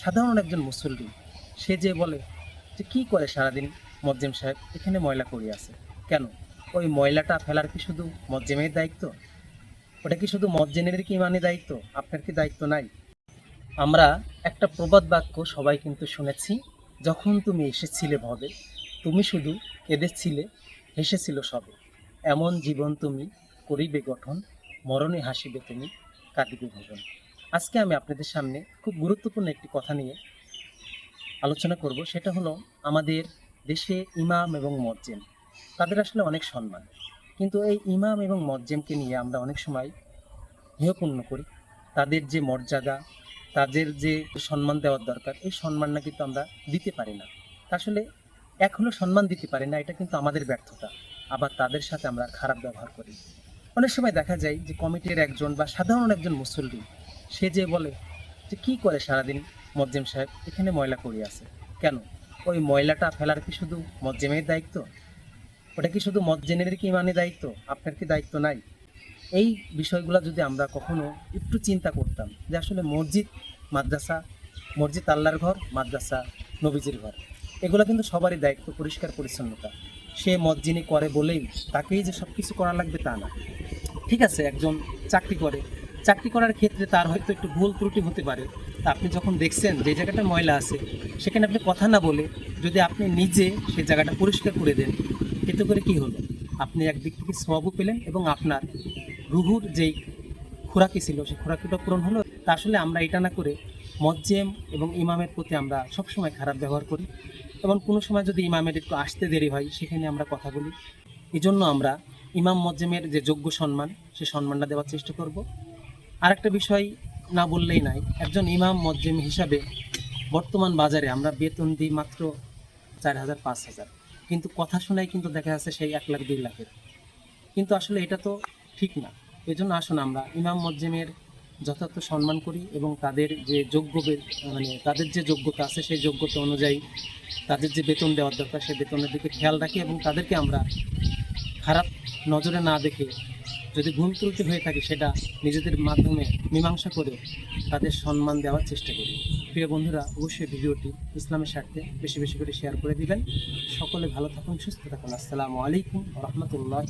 সাধারণ একজন মুসল্লি, সে যে বলে যে কি করে সারাদিন মজ্জেম সাহেব এখানে ময়লা করি আছে? কেন? ওই ময়লাটা ফেলার কি শুধু মজ্জেমের দায়িত্ব? ওটা কি শুধু মজ্জেনের কি মানে দায়িত্ব? আপনার কি দায়িত্ব নাই? আমরা একটা প্রবাদ বাক্য সবাই কিন্তু শুনেছি, যখন তুমি এসেছিলে ভবে, তুমি শুধু কেঁদেছিলে, হেসেছিল সবে। এমন জীবন তুমি করিবে গঠন, মরণে হাসিবে তুমি, কাঁদিবে ভবন আজকে আমি আপনাদের সামনে খুব গুরুত্বপূর্ণ একটি কথা নিয়ে আলোচনা করব। সেটা হলো আমাদের দেশে ইমাম এবং মজ্জেম তাদের আসলে অনেক সম্মান। কিন্তু এই ইমাম এবং মজ্জেমকে নিয়ে আমরা অনেক সময় হেয়পূর্ণ করি। তাদের যে মর্যাদা, তাদের যে সম্মান দেওয়ার দরকার, এই সম্মানটা কিন্তু আমরা দিতে পারি না। আসলে হলো সম্মান দিতে পারি না, এটা কিন্তু আমাদের ব্যর্থতা। আবার তাদের সাথে আমরা খারাপ ব্যবহার করি। অনেক সময় দেখা যায় যে কমিটির একজন বা সাধারণ একজন মুসল্লি সে যে বলে যে কি করে সারাদিন মজ্জেম সাহেব এখানে ময়লা করি আছে? কেন? ওই ময়লাটা ফেলার কি শুধু মজ্জেমের দায়িত্ব? ওটা কি শুধু মজ্জেনের কি মানে দায়িত্ব? আপনার কি দায়িত্ব নাই? এই বিষয়গুলো যদি আমরা কখনো একটু চিন্তা করতাম যে আসলে মসজিদ, মাদ্রাসা, মসজিদ আল্লাহর ঘর, মাদ্রাসা, নবীজির ঘর, এগুলো কিন্তু সবারই দায়িত্ব, পরিষ্কার পরিচ্ছন্নতা। সে মসজিনি করে বলেই তাকেই যে সব কিছু করা লাগবে তা না। ঠিক আছে, একজন চাকরি করে চাকরি করার ক্ষেত্রে তার হয়তো একটু ভুল ত্রুটি হতে পারে। তা আপনি যখন দেখছেন যে জায়গাটা ময়লা আছে, সেখানে আপনি কথা না বলে যদি আপনি নিজে সেই জায়গাটা পরিষ্কার করে দেন, এতে করে কি হলো? আপনি একদিক থেকে সবও পেলেন এবং আপনার রুহুর যেই খোরাকি ছিল, সেই খোরাকিটা পূরণ হলো। তা আসলে আমরা এটা না করে মজ্জেম এবং ইমামের প্রতি আমরা সবসময় খারাপ ব্যবহার করি। এবং কোনো সময় যদি ইমামের একটু আসতে দেরি হয়, সেখানে আমরা কথা বলি। এজন্য আমরা ইমাম মজ্জেমের যে যোগ্য সম্মান, সে সম্মানটা দেওয়ার চেষ্টা করব। আরেকটা বিষয় না বললেই নাই। একজন ইমাম মজ্জেম হিসাবে বর্তমান বাজারে আমরা বেতন দিই মাত্র চার হাজার, পাঁচ হাজার। কিন্তু কথা শোনাই কিন্তু দেখা যাচ্ছে সেই এক লাখ, দুই লাখের। কিন্তু আসলে এটা তো ঠিক না। এই জন্য আসুন আমরা ইমাম মজ্জেমের যথার্থ সম্মান করি এবং তাদের যে যোগ্য মানে তাদের যে যোগ্যতা আছে সেই যোগ্যতা অনুযায়ী তাদের যে বেতন দেওয়ার দরকার, সেই বেতনের দিকে খেয়াল রাখি এবং তাদেরকে আমরা খারাপ নজরে না দেখে যদি ভুল ত্রুটি হয়ে থাকে সেটা নিজেদের মাধ্যমে মীমাংসা করে তাদের সম্মান দেওয়ার চেষ্টা করি। প্রিয় বন্ধুরা, অবশ্যই ভিডিওটি ইসলামের স্বার্থে বেশি বেশি করে শেয়ার করে দিবেন। সকলে ভালো থাকুন, সুস্থ থাকুন। আসসালামু আলাইকুম রহমতুল্লাহ